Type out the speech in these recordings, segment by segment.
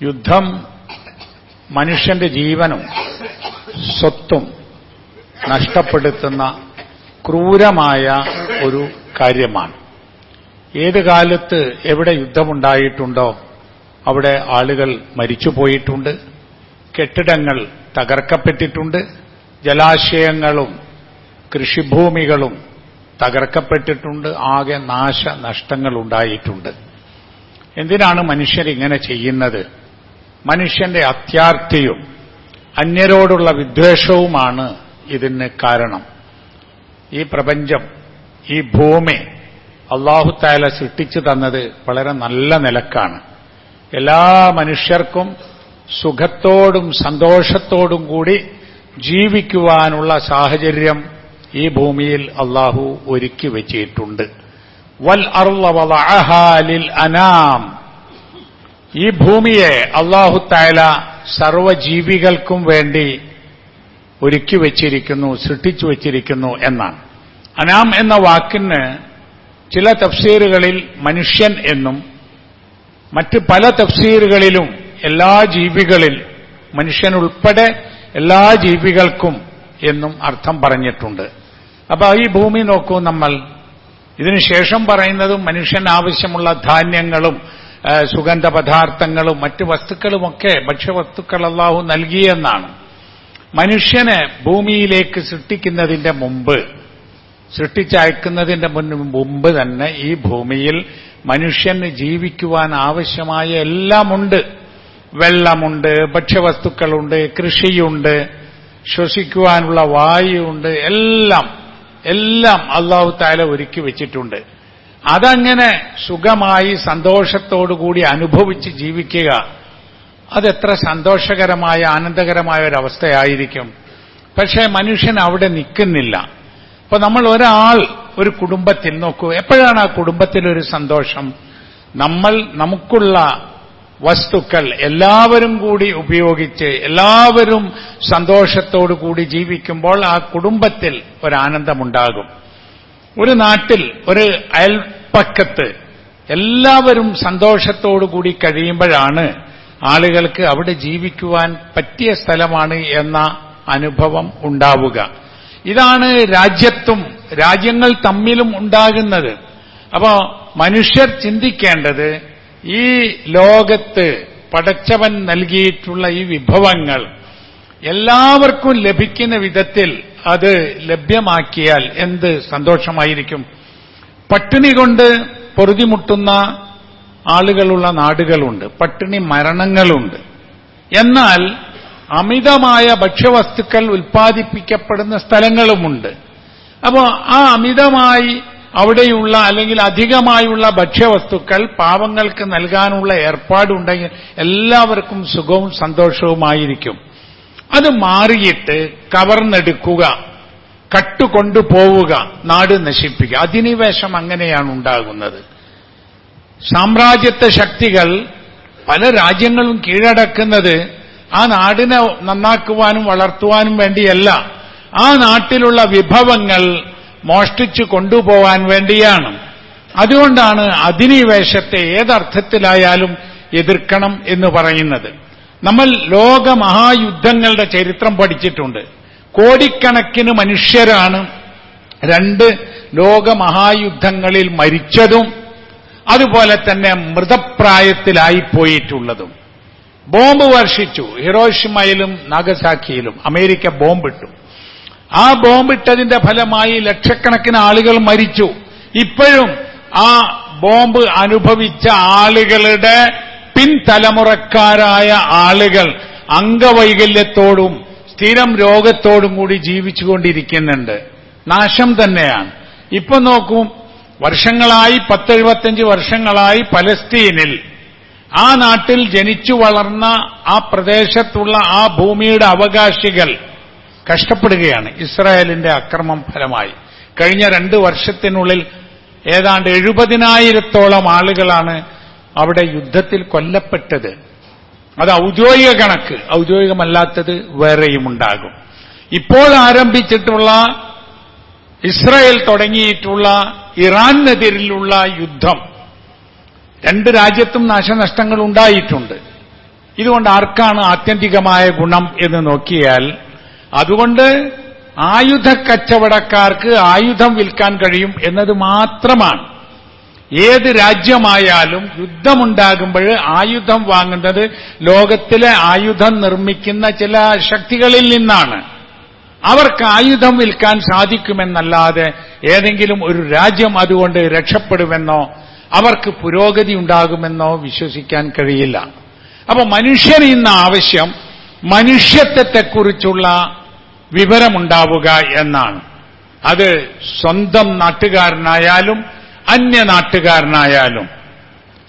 യുദ്ധം മനുഷ്യന്റെ ജീവനും സ്വത്തും നഷ്ടപ്പെടുത്തുന്ന ക്രൂരമായ ഒരു കാര്യമാണ്. ഏത് കാലത്ത് എവിടെ യുദ്ധമുണ്ടായിട്ടുണ്ടോ അവിടെ ആളുകൾ മരിച്ചുപോയിട്ടുണ്ട് കെട്ടിടങ്ങൾ തകർക്കപ്പെട്ടിട്ടുണ്ട് ജലാശയങ്ങളും കൃഷിഭൂമികളും തകർക്കപ്പെട്ടിട്ടുണ്ട് ആകെ നാശനഷ്ടങ്ങൾ ഉണ്ടായിട്ടുണ്ട് എന്തിനാണ് മനുഷ്യർ ഇങ്ങനെ ചെയ്യുന്നത്? മനുഷ്യന്റെ അത്യാർത്ഥിയും അന്യരോടുള്ള വിദ്വേഷവുമാണ് ഇതിന് കാരണം. ഈ പ്രപഞ്ചം ഈ ഭൂമി അള്ളാഹുത്തായാല സൃഷ്ടിച്ചു തന്നത് വളരെ നല്ല നിലക്കാണ്. എല്ലാ മനുഷ്യർക്കും സുഖത്തോടും സന്തോഷത്തോടും കൂടി ജീവിക്കുവാനുള്ള സാഹചര്യം ഈ ഭൂമിയിൽ അള്ളാഹു ഒരുക്കി വച്ചിട്ടുണ്ട്. വൽ അർലിൽ അനാം. ഈ ഭൂമിയെ അള്ളാഹു തായാല സർവജീവികൾക്കും വേണ്ടി ഒരുക്കി വച്ചിരിക്കുന്നു സൃഷ്ടിച്ചു വച്ചിരിക്കുന്നു എന്നാണ്. അനാം എന്ന വാക്കിന് ചില തഫ്സീറുകളിൽ മനുഷ്യൻ എന്നും മറ്റ് പല തഫ്സീറുകളിലും എല്ലാ ജീവികളിൽ മനുഷ്യനുൾപ്പെടെ എല്ലാ ജീവികൾക്കും എന്നും അർത്ഥം പറഞ്ഞിട്ടുണ്ട്. അപ്പൊ ഈ ഭൂമി നോക്കൂ നമ്മൾ. ഇതിനുശേഷം പറയുന്നതും മനുഷ്യൻ ആവശ്യമുള്ള ധാന്യങ്ങളും സുഗന്ധ പദാർത്ഥങ്ങളും മറ്റ് വസ്തുക്കളുമൊക്കെ ഭക്ഷ്യവസ്തുക്കൾ അള്ളാഹു നൽകിയെന്നാണ്. മനുഷ്യനെ ഭൂമിയിലേക്ക് സൃഷ്ടിക്കുന്നതിന്റെ മുമ്പ് സൃഷ്ടിച്ചയക്കുന്നതിന്റെ മുമ്പ് തന്നെ ഈ ഭൂമിയിൽ മനുഷ്യന് ജീവിക്കുവാൻ ആവശ്യമായ എല്ലാമുണ്ട്. വെള്ളമുണ്ട് ഭക്ഷ്യവസ്തുക്കളുണ്ട് കൃഷിയുണ്ട് ശ്വസിക്കുവാനുള്ള വായുണ്ട് എല്ലാം എല്ലാം അള്ളാഹു താല ഒരുക്കി വെച്ചിട്ടുണ്ട്. അതങ്ങനെ സുഖമായി സന്തോഷത്തോടുകൂടി അനുഭവിച്ച് ജീവിക്കുക അതെത്ര സന്തോഷകരമായ ആനന്ദകരമായ ഒരവസ്ഥയായിരിക്കും. പക്ഷേ മനുഷ്യൻ അവിടെ നിൽക്കുന്നില്ല. അപ്പൊ നമ്മൾ ഒരാൾ ഒരു കുടുംബത്തിൽ നോക്കൂ എപ്പോഴാണ് ആ കുടുംബത്തിലൊരു സന്തോഷം? നമ്മൾ നമുക്കുള്ള വസ്തുക്കൾ എല്ലാവരും കൂടി ഉപയോഗിച്ച് എല്ലാവരും സന്തോഷത്തോടു കൂടി ജീവിക്കുമ്പോൾ ആ കുടുംബത്തിൽ ഒരാനന്ദമുണ്ടാകും. ഒരു നാട്ടിൽ ഒരു അയൽപ്പക്കത്ത് എല്ലാവരും സന്തോഷത്തോടുകൂടി കഴിയുമ്പോഴാണ് ആളുകൾക്ക് അവിടെ ജീവിക്കുവാൻ പറ്റിയ സ്ഥലമാണ് എന്ന അനുഭവം ഉണ്ടാവുക. ഇതാണ് രാജ്യത്തും രാജ്യങ്ങൾ തമ്മിലും ഉണ്ടാകുന്നത്. അപ്പോ മനുഷ്യർ ചിന്തിക്കേണ്ടത് ഈ ലോകത്ത് പടച്ചവൻ നൽകിയിട്ടുള്ള ഈ വിഭവങ്ങൾ എല്ലാവർക്കും ലഭിക്കുന്ന വിധത്തിൽ അത് ലഭ്യമാക്കിയാൽ എന്ത് സന്തോഷമായിരിക്കും? പട്ടിണി കൊണ്ട് പൊറുതിമുട്ടുന്ന ആളുകളുള്ള നാടുകളുണ്ട്. പട്ടിണി മരണങ്ങളുണ്ട്. എന്നാൽ അമിതമായ ഭക്ഷ്യവസ്തുക്കൾ ഉൽപ്പാദിപ്പിക്കപ്പെടുന്ന സ്ഥലങ്ങളുമുണ്ട്. അപ്പോൾ ആ അമിതമായി അവിടെയുള്ള അല്ലെങ്കിൽ അധികമായുള്ള ഭക്ഷ്യവസ്തുക്കൾ പാവങ്ങൾക്ക് നൽകാനുള്ള ഏർപ്പാടുണ്ടെങ്കിൽ എല്ലാവർക്കും സുഖവും സന്തോഷവുമായിരിക്കും. അത് മാറിയിട്ട് കവർന്നെടുക്കുക. കട്ടുകൊണ്ടുപോവുക നാട് നശിപ്പിക്കുക. അധിനിവേശം അങ്ങനെയാണ് ഉണ്ടാകുന്നത്. സാമ്രാജ്യത്തെ ശക്തികൾ പല രാജ്യങ്ങളും കീഴടക്കുന്നത് ആ നാടിനെ നന്നാക്കുവാനും വളർത്തുവാനും വേണ്ടിയല്ല. ആ നാട്ടിലുള്ള വിഭവങ്ങൾ മോഷ്ടിച്ചു കൊണ്ടുപോവാൻ വേണ്ടിയാണ്. അതുകൊണ്ടാണ് അധിനിവേശത്തെ ഏതർത്ഥത്തിലായാലും എതിർക്കണം എന്ന് പറയുന്നത്. നമ്മൾ ലോകമഹായുദ്ധങ്ങളുടെ ചരിത്രം പഠിച്ചിട്ടുണ്ട്. കോടിക്കണക്കിന് മനുഷ്യരാണ് രണ്ട് ലോകമഹായുദ്ധങ്ങളിൽ മരിച്ചതും അതുപോലെ തന്നെ മൃതപ്രായത്തിലായിപ്പോയിട്ടുള്ളതും. ബോംബ് വർഷിച്ചു. ഹിറോഷിമയിലും നാഗസാക്കിയിലും അമേരിക്ക ബോംബിട്ടു. ആ ബോംബിട്ടതിന്റെ ഫലമായി ലക്ഷക്കണക്കിന് ആളുകൾ മരിച്ചു. ഇപ്പോഴും ആ ബോംബ് അനുഭവിച്ച ആളുകളുടെ പിൻതലമുറക്കാരായ ആളുകൾ അംഗവൈകല്യത്തോടും സ്ഥിരം രോഗത്തോടും കൂടി ജീവിച്ചുകൊണ്ടിരിക്കുന്നുണ്ട്. നാശം തന്നെയാണ്. ഇപ്പൊ നോക്കൂ വർഷങ്ങളായി പത്തെഴുപത്തഞ്ച് വർഷങ്ങളായി പലസ്തീനിൽ ആ നാട്ടിൽ ജനിച്ചു വളർന്ന ആ പ്രദേശത്തുള്ള ആ ഭൂമിയുടെ അവകാശികൾ കഷ്ടപ്പെടുകയാണ്. ഇസ്രായേലിന്റെ അക്രമം ഫലമായി. കഴിഞ്ഞ രണ്ട് വർഷത്തിനുള്ളിൽ ഏതാണ്ട് എഴുപതിനായിരത്തോളം ആളുകളാണ് അവിടെ യുദ്ധത്തിൽ കൊല്ലപ്പെട്ടത്. അത് ഔദ്യോഗിക കണക്ക്. ഔദ്യോഗികമല്ലാത്തത് വേറെയും ഉണ്ടാകും ഇപ്പോൾ ആരംഭിച്ചിട്ടുള്ള ഇസ്രായേൽ തുടങ്ങിയിട്ടുള്ള ഇറാനെതിരിലുള്ള യുദ്ധം. രണ്ട് രാജ്യത്തും നാശനഷ്ടങ്ങൾ ഉണ്ടായിട്ടുണ്ട്. ഇതുകൊണ്ട് ആർക്കാണ് ആത്യന്തികമായ ഗുണം എന്ന് നോക്കിയാൽ അതുകൊണ്ട് ആയുധ കച്ചവടക്കാർക്ക് ആയുധം വിൽക്കാൻ കഴിയും എന്നത് മാത്രമാണ്. ഏത് രാജ്യമായാലും യുദ്ധമുണ്ടാകുമ്പോൾ ആയുധം വാങ്ങുന്നത് ലോകത്തിലെ ആയുധം നിർമ്മിക്കുന്ന ചില ശക്തികളിൽ നിന്നാണ്. അവർക്ക് ആയുധം വിൽക്കാൻ സാധിക്കുമെന്നല്ലാതെ ഏതെങ്കിലും ഒരു രാജ്യം അതുകൊണ്ട് രക്ഷപ്പെടുമെന്നോ അവർക്ക് പുരോഗതി ഉണ്ടാകുമെന്നോ വിശ്വസിക്കാൻ കഴിയില്ല. അപ്പൊ മനുഷ്യൻ ഇന്ന് ആവശ്യം മനുഷ്യത്വത്തെക്കുറിച്ചുള്ള വിവരമുണ്ടാവുക എന്നാണ്. അത് സ്വന്തം നാട്ടുകാരനായാലും അന്യ നാട്ടുകാരനായാലും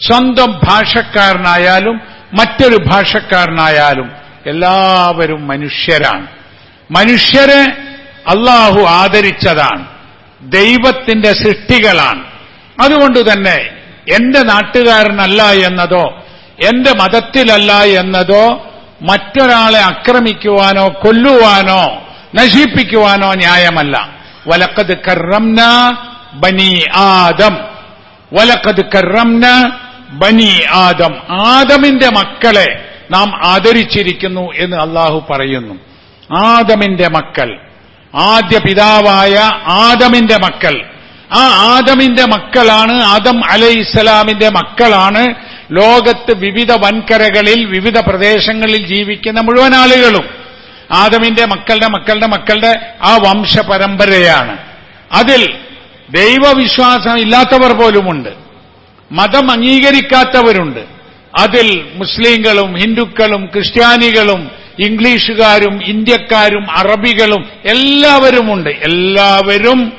സ്വന്തം ഭാഷക്കാരനായാലും മറ്റൊരു ഭാഷക്കാരനായാലും എല്ലാവരും മനുഷ്യരാണ്. മനുഷ്യരെ അള്ളാഹു ആദരിച്ചതാണ്. ദൈവത്തിന്റെ സൃഷ്ടികളാണ്. അതുകൊണ്ട് തന്നെ എന്റെ നാട്ടുകാരനല്ല എന്നതോ എന്റെ മതത്തിലല്ല എന്നതോ മറ്റൊരാളെ ആക്രമിക്കുവാനോ കൊല്ലുവാനോ നശിപ്പിക്കുവാനോ ന്യായമല്ല. വലക്കത് കറംന ബനി ആദം. വലക്കത് കറംന ബനി ആദം. ആദമിന്റെ മക്കളെ നാം ആദരിച്ചിരിക്കുന്നു എന്ന് അള്ളാഹു പറയുന്നു. ആദമിന്റെ മക്കൾ. ആദ്യ പിതാവായ ആദമിന്റെ മക്കൾ. ആ ആദമിന്റെ മക്കളാണ് ആദം അലൈഹി ഇസ്ലാമിന്റെ മക്കളാണ്. ലോകത്ത് വിവിധ വൻകരകളിൽ വിവിധ പ്രദേശങ്ങളിൽ ജീവിക്കുന്ന മുഴുവൻ ആളുകളും ആദമിന്റെ മക്കളുടെ മക്കളുടെ മക്കളുടെ ആ വംശപരമ്പരയാണ്. അതിൽ ദൈവവിശ്വാസം ഇല്ലാത്തവർ പോലുമുണ്ട്. മതം അംഗീകരിക്കാത്തവരുണ്ട്. അതിൽ മുസ്ലിങ്ങളും ഹിന്ദുക്കളും ക്രിസ്ത്യാനികളും ഇംഗ്ലീഷുകാരും ഇന്ത്യക്കാരും അറബികളും എല്ലാവരുമുണ്ട്. എല്ലാവരും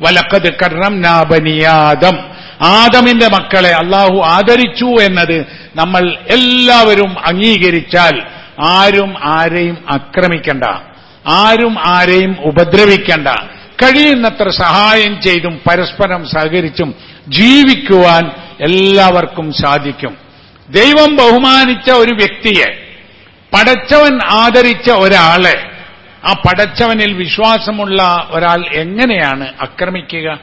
വലക്കത് കർണം നാബനിയാദം ആദമിന്റെ മക്കളെ അള്ളാഹു ആദരിച്ചു എന്നത് നമ്മൾ എല്ലാവരും അംഗീകരിച്ചാൽ ആരും ആരെയും ആക്രമിക്കണ്ട. ആരും ആരെയും ഉപദ്രവിക്കണ്ട. കഴിയുന്നത്ര സഹായം ചെയ്തും പരസ്പരം സഹകരിച്ചും ജീവിക്കുവാൻ എല്ലാവർക്കും സാധിക്കും. ദൈവം ബഹുമാനിച്ച ഒരു വ്യക്തിയെ പടച്ചവൻ ആദരിച്ച ഒരാളെ ആ പടച്ചവനിൽ വിശ്വാസമുള്ള ഒരാൾ എങ്ങനെയാണ് ആക്രമിക്കുക?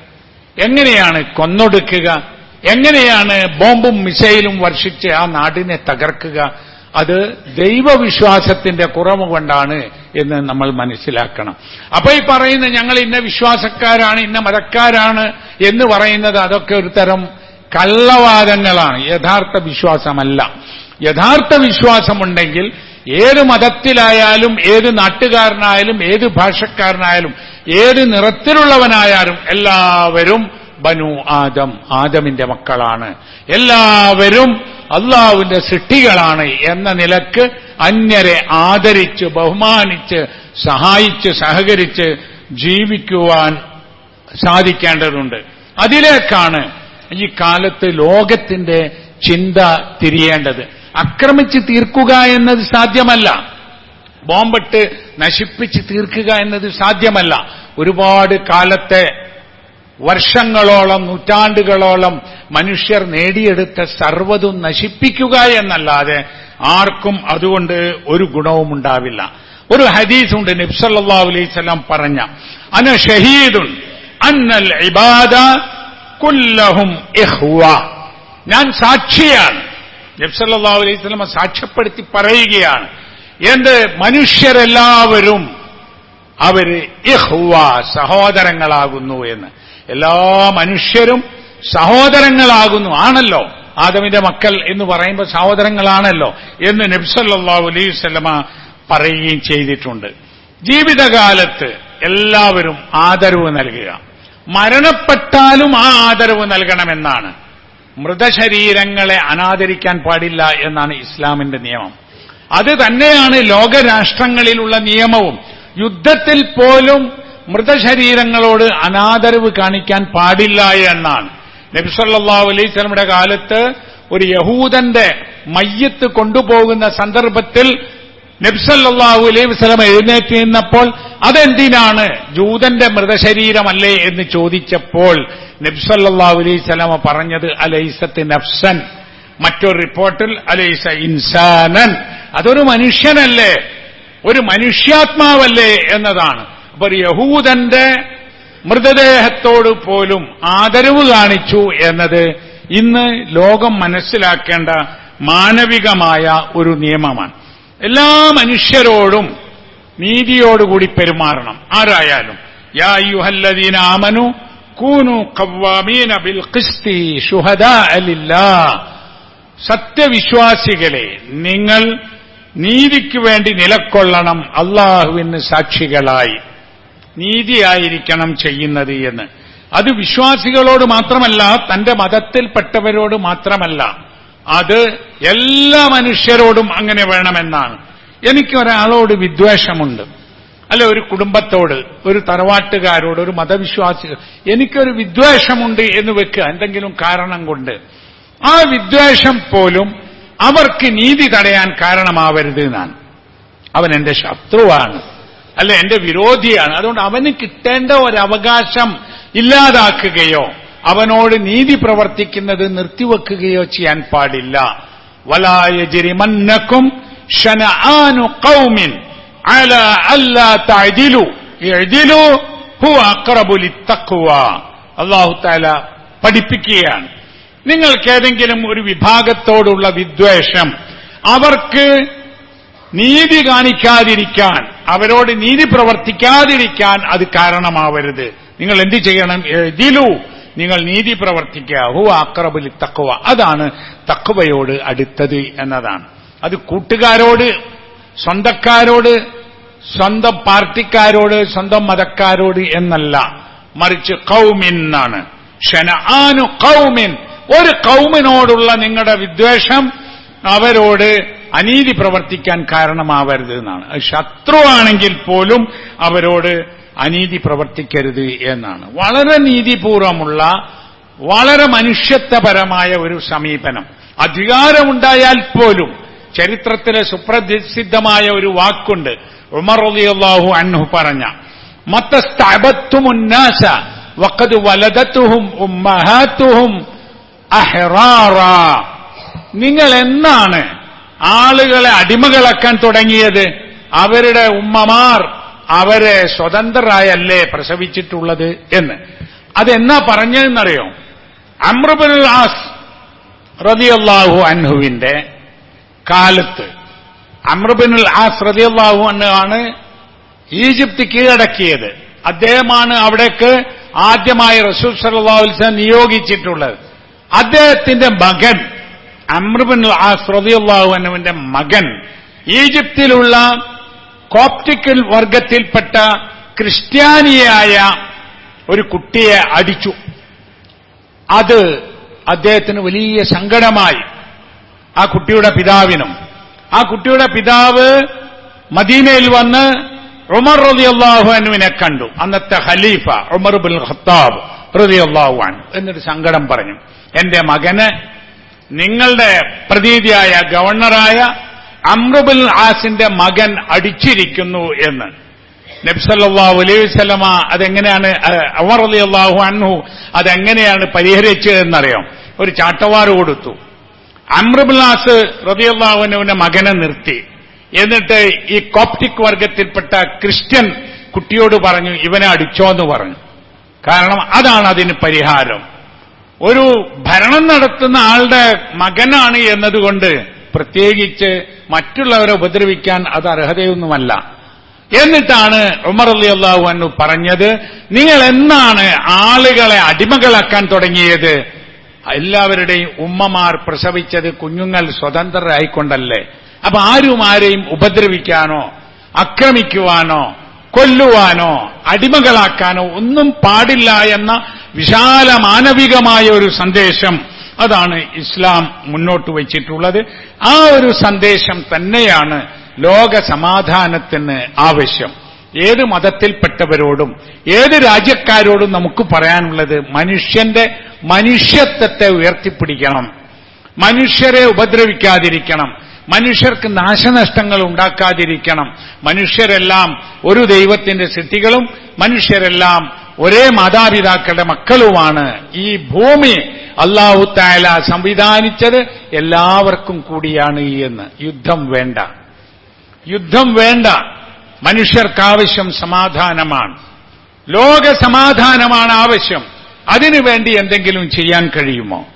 എങ്ങനെയാണ് കൊന്നൊടുക്കുക? എങ്ങനെയാണ് ബോംബും മിസൈലും വർഷിച്ച് ആ നാടിനെ തകർക്കുക? അത് ദൈവവിശ്വാസത്തിന്റെ കുറവ് കൊണ്ടാണ് എന്ന് നമ്മൾ മനസ്സിലാക്കണം. അപ്പൊ ഈ പറയുന്ന ഞങ്ങൾ ഇന്ന വിശ്വാസക്കാരാണ് ഇന്ന മതക്കാരാണ് എന്ന് പറയുന്നത് അതൊക്കെ ഒരു തരം കള്ളവാദങ്ങളാണ്. യഥാർത്ഥ വിശ്വാസമല്ല. യഥാർത്ഥ വിശ്വാസമുണ്ടെങ്കിൽ ഏത് മതത്തിലായാലും ഏത് നാട്ടുകാരനായാലും ഏത് ഭാഷക്കാരനായാലും ഏത് നിറത്തിലുള്ളവനായാലും എല്ലാവരും ബനു ആദം ആദമിന്റെ മക്കളാണ്. എല്ലാവരും അള്ളാഹുവിന്റെ സൃഷ്ടികളാണ് എന്ന നിലയ്ക്ക് അന്യരെ ആദരിച്ച് ബഹുമാനിച്ച് സഹായിച്ച് സഹകരിച്ച് ജീവിക്കുവാൻ സാധിക്കേണ്ടതുണ്ട്. അതിലേക്കാണ് ഈ കാലത്ത് ലോകത്തിന്റെ ചിന്ത തിരിയേണ്ടത്. അക്രമിച്ച് തീർക്കുക എന്നത് സാധ്യമല്ല. ബോംബിട്ട് നശിപ്പിച്ച് തീർക്കുക എന്നത് സാധ്യമല്ല. ഒരുപാട് കാലത്തെ വർഷങ്ങളോളം നൂറ്റാണ്ടുകളോളം മനുഷ്യർ നേടിയെടുത്ത സർവതും നശിപ്പിക്കുക എന്നല്ലാതെ ആർക്കും അതുകൊണ്ട് ഒരു ഗുണവും ഉണ്ടാവില്ല. ഒരു ഹദീസുണ്ട് നബ്സല്ലാ അലൈസ്ലാം പറഞ്ഞ അന ഷഹീദുൻ അന്നൽ ഇബാദ കുല്ലഹും ഇഹ്വ. ഞാൻ സാക്ഷിയാണ്. നബ്സല്ലാ അലൈഹി സ്വലമ സാക്ഷ്യപ്പെടുത്തി പറയുകയാണ് എന്ത് മനുഷ്യരെല്ലാവരും അവർ ഇഹ്വ സഹോദരങ്ങളാകുന്നു എന്ന്. എല്ലാ മനുഷ്യരും സഹോദരങ്ങളാകുന്നു. ആണല്ലോ ആദമിന്റെ മക്കൾ എന്ന് പറയുമ്പോൾ സഹോദരങ്ങളാണല്ലോ എന്ന് നബ്സല്ലാ അലൈഹി സ്വലമ പറയുകയും ചെയ്തിട്ടുണ്ട്. ജീവിതകാലത്ത് എല്ലാവരും ആദരവ് നൽകുക. മരണപ്പെട്ടാലും ആ ആദരവ് നൽകണമെന്നാണ്. മൃതശരീരങ്ങളെ അനാദരിക്കാൻ പാടില്ല എന്നാണ് ഇസ്ലാമിന്റെ നിയമം. അത് തന്നെയാണ് ലോകരാഷ്ട്രങ്ങളിലുള്ള നിയമവും. യുദ്ധത്തിൽ പോലും മൃതശരീരങ്ങളോട് അനാദരവ് കാണിക്കാൻ പാടില്ല എന്നാണ്. നബിസല്ലാ അലൈഹി സ്വലമിയുടെ കാലത്ത് ഒരു യഹൂദന്റെ മയ്യത്ത് കൊണ്ടുപോകുന്ന സന്ദർഭത്തിൽ നബ്സല്ലാഹു അലൈഹി വസ്ലം എഴുന്നേറ്റ് നിന്നപ്പോൾ അതെന്തിനാണ്? ജൂതന്റെ മൃതശരീരമല്ലേ എന്ന് ചോദിച്ചപ്പോൾ നബ്സല്ലാഹു അലൈഹി സ്വലമ പറഞ്ഞത് അലൈസത്ത് നഫ്സൻ. മറ്റൊരു റിപ്പോർട്ടിൽ അലൈസ ഇൻസാനൻ. അതൊരു മനുഷ്യനല്ലേ? ഒരു മനുഷ്യാത്മാവല്ലേ എന്നതാണ്. അപ്പൊ ഒരു യഹൂദന്റെ മൃതദേഹത്തോട് പോലും ആദരവ് കാണിച്ചു എന്നത് ഇന്ന് ലോകം മനസ്സിലാക്കേണ്ട മാനവികമായ ഒരു നിയമമാണ്. എല്ലാ മനുഷ്യരോടും നീതിയോടുകൂടി പെരുമാറണം. ആരായാലും യാ ആമനു കൂനു കവ്വാമീന ബിൽ ക്രിസ്തി ഷുഹദ അലില്ല. സത്യവിശ്വാസികളെ നിങ്ങൾ നീതിക്ക് വേണ്ടി നിലക്കൊള്ളണം. അള്ളാഹുവിന് സാക്ഷികളായി. നീതിയായിരിക്കണം ചെയ്യുന്നത് എന്ന്. അത് വിശ്വാസികളോട് മാത്രമല്ല തന്റെ മതത്തിൽപ്പെട്ടവരോട് മാത്രമല്ല അത് എല്ലാ മനുഷ്യരോടും അങ്ങനെ വേണമെന്നാണ്. എനിക്ക് ഒരാളോട് വിദ്വേഷമുണ്ട്. അല്ല ഒരു കുടുംബത്തോട് ഒരു തറവാട്ടുകാരോട് ഒരു മതവിശ്വാസി എനിക്കൊരു വിദ്വേഷമുണ്ട് എന്ന് വെക്കുക എന്തെങ്കിലും കാരണം കൊണ്ട്. ആ വിദ്വേഷം പോലും അവർക്ക് നീതി തടയാൻ കാരണമാവരുത് എന്നാണ്. അവൻ എന്റെ ശത്രുവാണ്. അല്ല എന്റെ വിരോധിയാണ്. അതുകൊണ്ട് അവന് കിട്ടേണ്ട ഒരവകാശം ഇല്ലാതാക്കുകയോ അവനോട് നീതി പ്രവർത്തിക്കുന്നത് നിർത്തിവെക്കുകയോ ചെയ്യാൻ പാടില്ല. വലായജിരിമന്നക്കും ഷനആനു ഖൗമിൻ അല അല്ലാ തഅദിലു ഇഅദിലു ഹുവ അഖറബു ലിത്തഖ്വ. അല്ലാഹു തആല പഠിപ്പിക്കുകയാണ്. നിങ്ങൾക്ക് ഏതെങ്കിലും ഒരു വിഭാഗത്തോടുള്ള വിദ്വേഷം അവർക്ക് നീതി കാണിക്കാതിരിക്കാൻ അവരോട് നീതി പ്രവർത്തിക്കാതിരിക്കാൻ അത് കാരണമാവരുത്. നിങ്ങൾ എന്ത് ചെയ്യണം? എഴുതിലു നിങ്ങൾ നീതി പ്രവർത്തിക്കുക. ഹു അക്രബുലി തക്കുവ അതാണ് തക്കുവയോട് അടുത്തത് എന്നതാണ്. അത് കൂട്ടുകാരോട് സ്വന്തക്കാരോട് സ്വന്തം പാർട്ടിക്കാരോട് സ്വന്തം മതക്കാരോട് എന്നല്ല. മറിച്ച് കൗമിൻ എന്നാണ്. ഷനആനു കൗമിൻ ഒരു കൗമിനോടുള്ള നിങ്ങളുടെ വിദ്വേഷം അവരോട് അനീതി പ്രവർത്തിക്കാൻ കാരണമാവരുത് എന്നാണ്. ശത്രുവാണെങ്കിൽ പോലും അവരോട് അനീതി പ്രവർത്തിക്കരുത് എന്നാണ്. വളരെ നീതിപൂർവമുള്ള വളരെ മനുഷ്യത്വപരമായ ഒരു സമീപനം. അധികാരമുണ്ടായാൽ പോലും ചരിത്രത്തിലെ സുപ്രസിദ്ധമായ ഒരു വാക്കുണ്ട്. ഉമർ റളിയല്ലാഹു അൻഹു പറഞ്ഞ മത്തസ്തഅബത്തുമുന്നാസ വഖദ് ഉം ഉമ്മഹാത്തുഹും അഹ്റാറ. നിങ്ങൾ എന്നാണ് ആളുകളെ അടിമകളാക്കാൻ തുടങ്ങിയത് അവരുടെ ഉമ്മമാർ അവരെ സ്വതന്ത്രരായല്ലേ പ്രസവിച്ചിട്ടുള്ളത് എന്ന്. അതെന്നാ പറഞ്ഞതെന്നറിയോ? അമ്രബുൽ ആസ് റതിയല്ലാഹു അൻഹുവിന്റെ കാലത്ത് അമ്രബിനുൽ ആസ് റതിയല്ലാഹു ആണ് ഈജിപ്ത് കീഴടക്കിയത്. അദ്ദേഹമാണ് അവിടേക്ക് ആദ്യമായി റസൂൽ വസല്ലം നിയോഗിച്ചിട്ടുള്ളത്. അദ്ദേഹത്തിന്റെ മകൻ അമ്രബിൻ ആസ് റളിയല്ലാഹു അൻഹുവിന്റെ മകൻ ഈജിപ്തിലുള്ള കോപ്റ്റിക്കൽ വർഗത്തിൽപ്പെട്ട ക്രിസ്ത്യാനിയായ ഒരു കുട്ടിയെ അടിച്ചു. അത് അദ്ദേഹത്തിന് വലിയ സങ്കടമായി. ആ കുട്ടിയുടെ പിതാവിനും. ആ കുട്ടിയുടെ പിതാവ് മദീനയിൽ വന്ന് ഉമർ റതിയല്ലാഹു അനുവിനെ കണ്ടു. അന്നത്തെ ഖലീഫ ഉമർ ബുൽ ഖത്താബ് റളിയല്ലാഹു അൻഹു. എന്നൊരു സങ്കടം പറഞ്ഞു. എന്റെ മകന് നിങ്ങളുടെ പ്രതീതിയായ ഗവർണറായ അമ്രുബുൽ ആസിന്റെ മകൻ അടിച്ചിരിക്കുന്നു എന്ന്. നബ്സല്ലാ അലൈഹി വസല്ലമ അതെങ്ങനെയാണ് അവർ അലി അള്ളാഹു അൻഹു അതെങ്ങനെയാണ് പരിഹരിച്ചതെന്നറിയാം ഒരു ചാട്ടവാറ് കൊടുത്തു. അമ്രുബുൽ ആസ് റതിയല്ലാഹുവിന്റെ മകനെ നിർത്തി. എന്നിട്ട് ഈ കോപ്റ്റിക് വർഗത്തിൽപ്പെട്ട ക്രിസ്ത്യൻ കുട്ടിയോട് പറഞ്ഞു ഇവനെ അടിച്ചോ എന്ന് പറഞ്ഞു. കാരണം അതാണ് അതിന് പരിഹാരം. ഒരു ഭരണം നടത്തുന്ന ആളുടെ മകനാണ് എന്നതുകൊണ്ട് പ്രത്യേകിച്ച് മറ്റുള്ളവരെ ഉപദ്രവിക്കാൻ അത് അർഹതയൊന്നുമല്ല. എന്നിട്ടാണ് ഉമർ അലി അള്ളാഹു അന്നു പറഞ്ഞത് നിങ്ങൾ എന്നാണ് ആളുകളെ അടിമകളാക്കാൻ തുടങ്ങിയത്? എല്ലാവരുടെയും ഉമ്മമാർ പ്രസവിച്ചത് കുഞ്ഞുങ്ങൾ സ്വതന്ത്രരായിക്കൊണ്ടല്ലേ. അപ്പൊ ആരും ആരെയും ഉപദ്രവിക്കാനോ ആക്രമിക്കുവാനോ കൊല്ലുവാനോ അടിമകളാക്കാനോ ഒന്നും പാടില്ല എന്ന വിശാല മാനവികമായ ഒരു സന്ദേശം അതാണ് ഇസ്ലാം മുന്നോട്ട് വച്ചിട്ടുള്ളത്. ആ ഒരു സന്ദേശം തന്നെയാണ് ലോക സമാധാനത്തിന് ആവശ്യം. ഏത് മതത്തിൽപ്പെട്ടവരോടും ഏത് രാജ്യക്കാരോടും നമുക്ക് പറയാനുള്ളത് മനുഷ്യന്റെ മനുഷ്യത്വത്തെ ഉയർത്തിപ്പിടിക്കണം. മനുഷ്യരെ ഉപദ്രവിക്കാതിരിക്കണം. മനുഷ്യർക്ക് നാശനഷ്ടങ്ങൾ ഉണ്ടാക്കാതിരിക്കണം. മനുഷ്യരെല്ലാം ഒരു ദൈവത്തിന്റെ സിദ്ധികളും മനുഷ്യരെല്ലാം ഒരേ മാതാപിതാക്കളുടെ മക്കളുമാണ് ഈ ഭൂമി അള്ളാഹു താല സംവിധാനിച്ചത് എല്ലാവർക്കും കൂടിയാണ് എന്ന്. യുദ്ധം വേണ്ട. യുദ്ധം വേണ്ട. മനുഷ്യർക്കാവശ്യം സമാധാനമാണ്. ലോക സമാധാനമാണ് ആവശ്യം. അതിനുവേണ്ടി എന്തെങ്കിലും ചെയ്യാൻ കഴിയുമോ?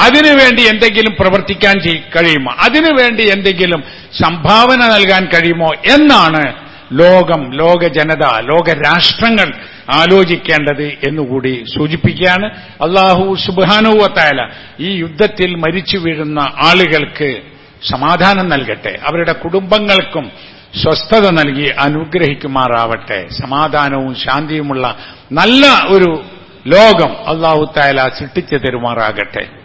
അതിനുവേണ്ടി എന്തെങ്കിലും പ്രവർത്തിക്കാൻ കഴിയുമോ? അതിനുവേണ്ടി എന്തെങ്കിലും സംഭാവന നൽകാൻ കഴിയുമോ? എന്നാണ് ലോകം ലോക ജനത ലോക രാഷ്ട്രങ്ങൾ ആലോചിക്കേണ്ടത് എന്നുകൂടി സൂചിപ്പിക്കുകയാണ്. അള്ളാഹു സുബാനുവത്തായ ഈ യുദ്ധത്തിൽ മരിച്ചു വീഴുന്ന ആളുകൾക്ക് സമാധാനം നൽകട്ടെ. അവരുടെ കുടുംബങ്ങൾക്കും സ്വസ്ഥത നൽകി അനുഗ്രഹിക്കുമാറാവട്ടെ. സമാധാനവും ശാന്തിയുമുള്ള നല്ല ഒരു ലോകം അള്ളാഹു തായാല സൃഷ്ടിച്ചു തരുമാറാകട്ടെ.